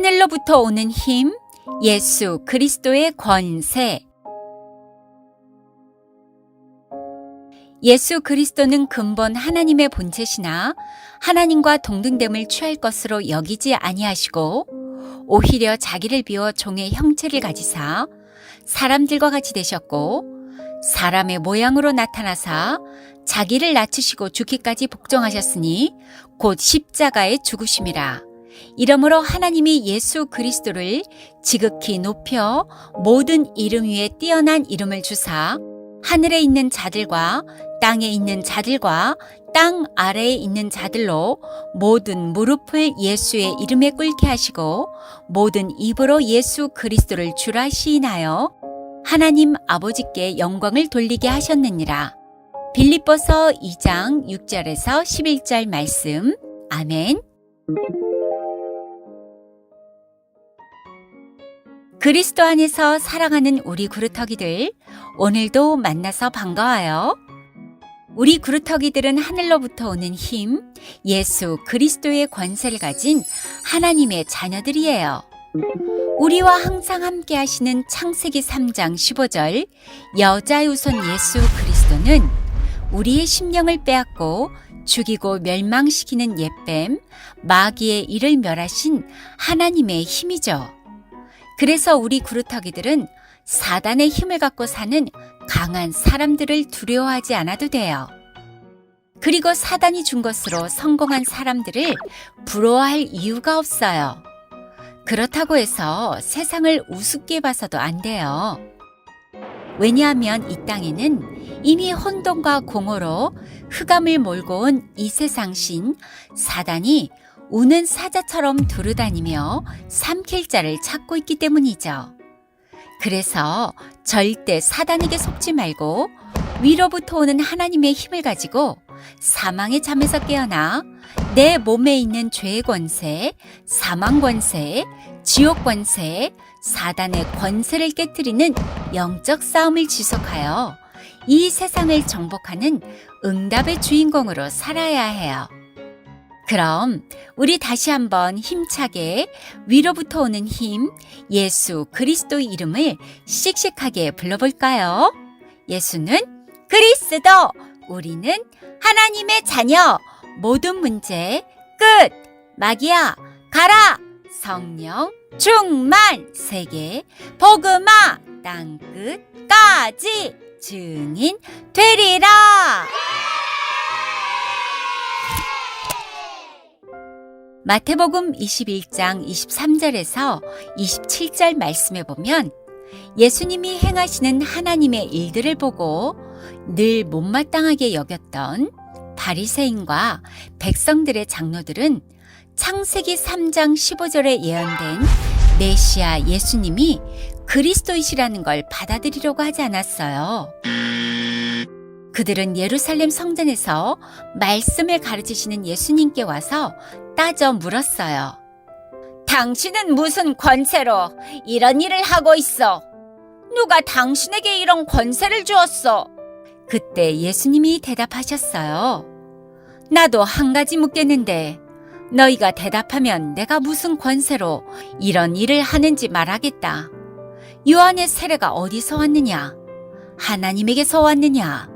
하늘로부터 오는 힘, 예수 그리스도의 권세. 예수 그리스도는 근본 하나님의 본체시나 하나님과 동등됨을 취할 것으로 여기지 아니하시고 오히려 자기를 비워 종의 형체를 가지사 사람들과 같이 되셨고 사람의 모양으로 나타나사 자기를 낮추시고 죽기까지 복종하셨으니 곧 십자가에 죽으심이라. 이러므로 하나님이 예수 그리스도를 지극히 높여 모든 이름 위에 뛰어난 이름을 주사 하늘에 있는 자들과 땅에 있는 자들과 땅 아래에 있는 자들로 모든 무릎을 예수의 이름에 꿇게 하시고 모든 입으로 예수 그리스도를 주라 시인하여 하나님 아버지께 영광을 돌리게 하셨느니라. 빌립보서 2장 6절에서 11절 말씀. 아멘. 그리스도 안에서 사랑하는 우리 구루터기들, 오늘도 만나서 반가워요. 우리 구루터기들은 하늘로부터 오는 힘, 예수 그리스도의 권세를 가진 하나님의 자녀들이에요. 우리와 항상 함께 하시는 창세기 3장 15절, 여자의 우선 예수 그리스도는 우리의 심령을 빼앗고 죽이고 멸망시키는 옛뱀, 마귀의 일을 멸하신 하나님의 힘이죠. 그래서 우리 구루터기들은 사단의 힘을 갖고 사는 강한 사람들을 두려워하지 않아도 돼요. 그리고 사단이 준 것으로 성공한 사람들을 부러워할 이유가 없어요. 그렇다고 해서 세상을 우습게 봐서도 안 돼요. 왜냐하면 이 땅에는 이미 혼돈과 공허로 흑암을 몰고 온 이 세상 신 사단이 우는 사자처럼 두루다니며 삼킬 자를 찾고 있기 때문이죠. 그래서 절대 사단에게 속지 말고 위로부터 오는 하나님의 힘을 가지고 사망의 잠에서 깨어나 내 몸에 있는 죄의 권세, 사망 권세, 지옥 권세, 사단의 권세를 깨뜨리는 영적 싸움을 지속하여 이 세상을 정복하는 응답의 주인공으로 살아야 해요. 그럼 우리 다시 한번 힘차게 위로부터 오는 힘, 예수 그리스도의 이름을 씩씩하게 불러볼까요? 예수는 그리스도, 우리는 하나님의 자녀, 모든 문제 끝! 마귀야, 가라! 성령, 충만, 세계, 복음화, 땅끝까지 증인 되리라! 마태복음 21장 23절에서 27절 말씀에 보면 예수님이 행하시는 하나님의 일들을 보고 늘 못마땅하게 여겼던 바리새인과 백성들의 장로들은 창세기 3장 15절에 예언된 메시아 예수님이 그리스도이시라는 걸 받아들이려고 하지 않았어요. 그들은 예루살렘 성전에서 말씀을 가르치시는 예수님께 와서 따져 물었어요. 당신은 무슨 권세로 이런 일을 하고 있어? 누가 당신에게 이런 권세를 주었어? 그때 예수님이 대답하셨어요. 나도 한 가지 묻겠는데 너희가 대답하면 내가 무슨 권세로 이런 일을 하는지 말하겠다. 요한의 세례가 어디서 왔느냐? 하나님에게서 왔느냐?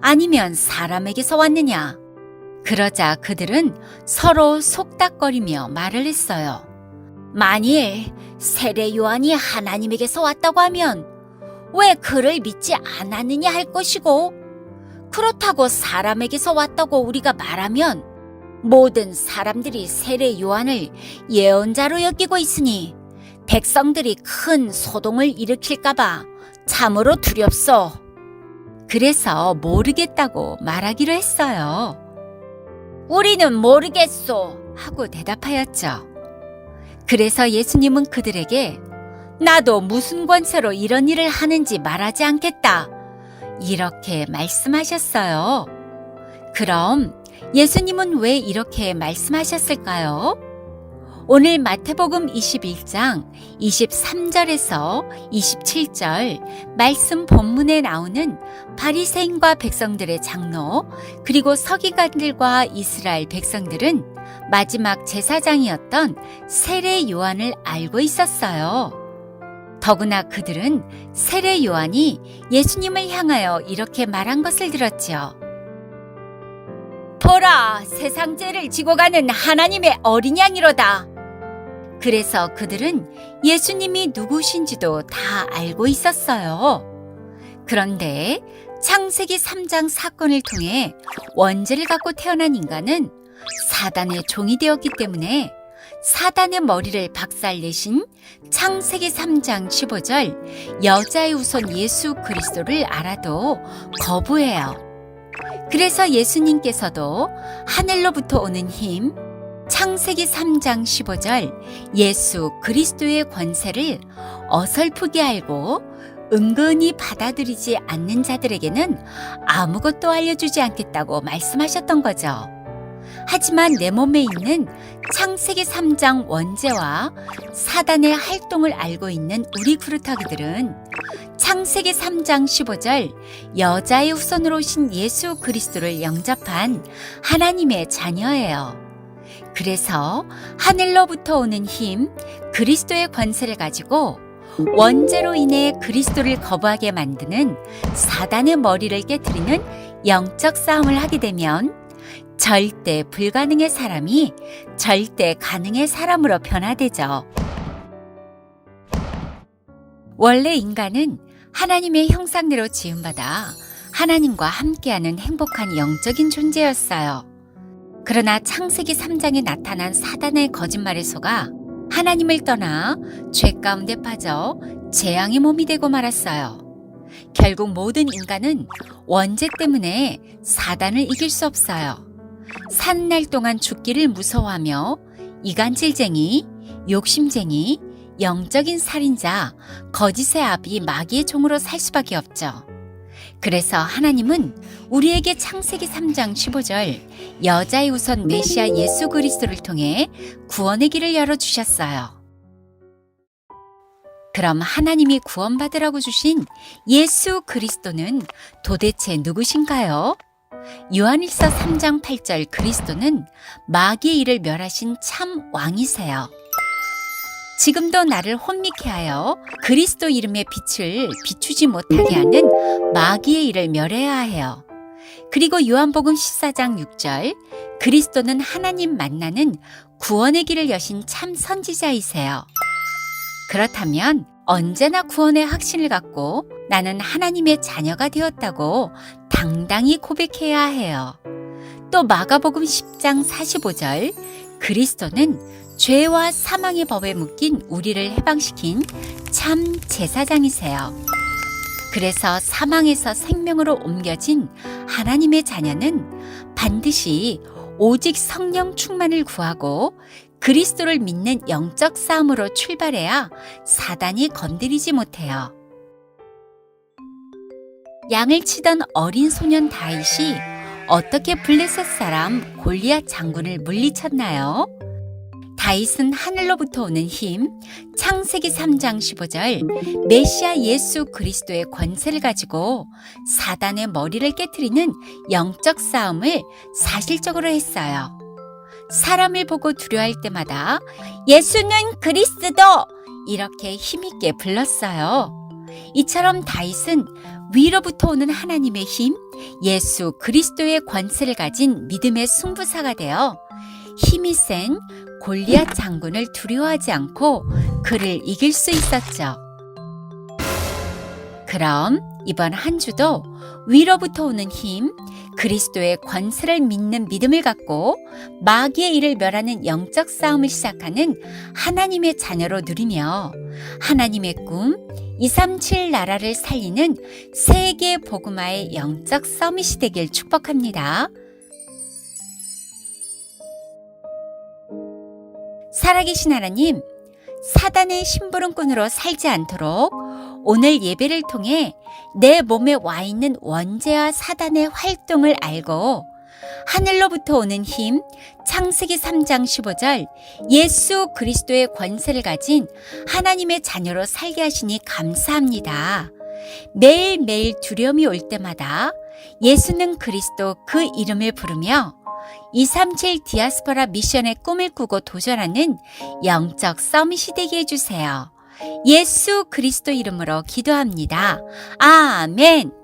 아니면 사람에게서 왔느냐? 그러자 그들은 서로 속닥거리며 말을 했어요. 만일 세례 요한이 하나님에게서 왔다고 하면 왜 그를 믿지 않았느냐 할 것이고, 그렇다고 사람에게서 왔다고 우리가 말하면 모든 사람들이 세례 요한을 예언자로 여기고 있으니 백성들이 큰 소동을 일으킬까봐 참으로 두렵소. 그래서 모르겠다고 말하기로 했어요. 우리는 모르겠소. 하고 대답하였죠. 그래서 예수님은 그들에게 나도 무슨 권세로 이런 일을 하는지 말하지 않겠다. 이렇게 말씀하셨어요. 그럼 예수님은 왜 이렇게 말씀하셨을까요? 오늘 마태복음 21장 23절에서 27절 말씀 본문에 나오는 바리새인과 백성들의 장로 그리고 서기관들과 이스라엘 백성들은 마지막 제사장이었던 세례 요한을 알고 있었어요. 더구나 그들은 세례 요한이 예수님을 향하여 이렇게 말한 것을 들었지요. 보라, 세상 죄를 지고 가는 하나님의 어린 양이로다. 그래서 그들은 예수님이 누구신지도 다 알고 있었어요. 그런데 창세기 3장 사건을 통해 원죄를 갖고 태어난 인간은 사단의 종이 되었기 때문에 사단의 머리를 박살내신 창세기 3장 15절 여자의 우선 예수 그리스도를 알아도 거부해요. 그래서 예수님께서도 하늘로부터 오는 힘, 창세기 3장 15절 예수 그리스도의 권세를 어설프게 알고 은근히 받아들이지 않는 자들에게는 아무것도 알려주지 않겠다고 말씀하셨던 거죠. 하지만 내 몸에 있는 창세기 3장 원죄와 사단의 활동을 알고 있는 우리 그루터기들은 창세기 3장 15절 여자의 후손으로 오신 예수 그리스도를 영접한 하나님의 자녀예요. 그래서 하늘로부터 오는 힘, 그리스도의 권세를 가지고 원죄로 인해 그리스도를 거부하게 만드는 사단의 머리를 깨뜨리는 영적 싸움을 하게 되면 절대 불가능의 사람이 절대 가능의 사람으로 변화되죠. 원래 인간은 하나님의 형상대로 지음받아 하나님과 함께하는 행복한 영적인 존재였어요. 그러나 창세기 3장에 나타난 사단의 거짓말에 속아 하나님을 떠나 죄 가운데 빠져 재앙의 몸이 되고 말았어요. 결국 모든 인간은 원죄 때문에 사단을 이길 수 없어요. 산날 동안 죽기를 무서워하며 이간질쟁이, 욕심쟁이, 영적인 살인자, 거짓의 아비 마귀의 종으로 살 수밖에 없죠. 그래서 하나님은 우리에게 창세기 3장 15절 여자의 우선 메시아 예수 그리스도를 통해 구원의 길을 열어 주셨어요. 그럼 하나님이 구원받으라고 주신 예수 그리스도는 도대체 누구신가요? 요한일서 3장 8절 그리스도는 마귀의 일을 멸하신 참 왕이세요. 지금도 나를 혼미케 하여 그리스도 이름의 빛을 비추지 못하게 하는 마귀의 일을 멸해야 해요. 그리고 요한복음 14장 6절 그리스도는 하나님 만나는 구원의 길을 여신 참 선지자이세요. 그렇다면 언제나 구원의 확신을 갖고 나는 하나님의 자녀가 되었다고 당당히 고백해야 해요. 또 마가복음 10장 45절 그리스도는 죄와 사망의 법에 묶인 우리를 해방시킨 참 제사장이세요. 그래서 사망에서 생명으로 옮겨진 하나님의 자녀는 반드시 오직 성령 충만을 구하고 그리스도를 믿는 영적 싸움으로 출발해야 사단이 건드리지 못해요. 양을 치던 어린 소년 다윗이 어떻게 블레셋 사람 골리앗 장군을 물리쳤나요? 다윗은 하늘로부터 오는 힘, 창세기 3장 15절, 메시아 예수 그리스도의 권세를 가지고 사단의 머리를 깨뜨리는 영적 싸움을 사실적으로 했어요. 사람을 보고 두려워할 때마다 예수는 그리스도! 이렇게 힘있게 불렀어요. 이처럼 다윗은 위로부터 오는 하나님의 힘, 예수 그리스도의 권세를 가진 믿음의 승부사가 되어 힘이 센 골리앗 장군을 두려워하지 않고 그를 이길 수 있었죠. 그럼 이번 한 주도 위로부터 오는 힘, 그리스도의 권세를 믿는 믿음을 갖고 마귀의 일을 멸하는 영적 싸움을 시작하는 하나님의 자녀로 누리며 하나님의 꿈, 237 나라를 살리는 세계 복음화의 영적 서밋이 되길 축복합니다. 살아계신 하나님, 사단의 심부름꾼으로 살지 않도록 오늘 예배를 통해 내 몸에 와 있는 원죄와 사단의 활동을 알고 하늘로부터 오는 힘, 창세기 3장 15절, 예수 그리스도의 권세를 가진 하나님의 자녀로 살게 하시니 감사합니다. 매일매일 두려움이 올 때마다 예수는 그리스도 그 이름을 부르며 237 디아스포라 미션의 꿈을 꾸고 도전하는 영적 서밋이 되게 해주세요. 예수 그리스도 이름으로 기도합니다. 아멘.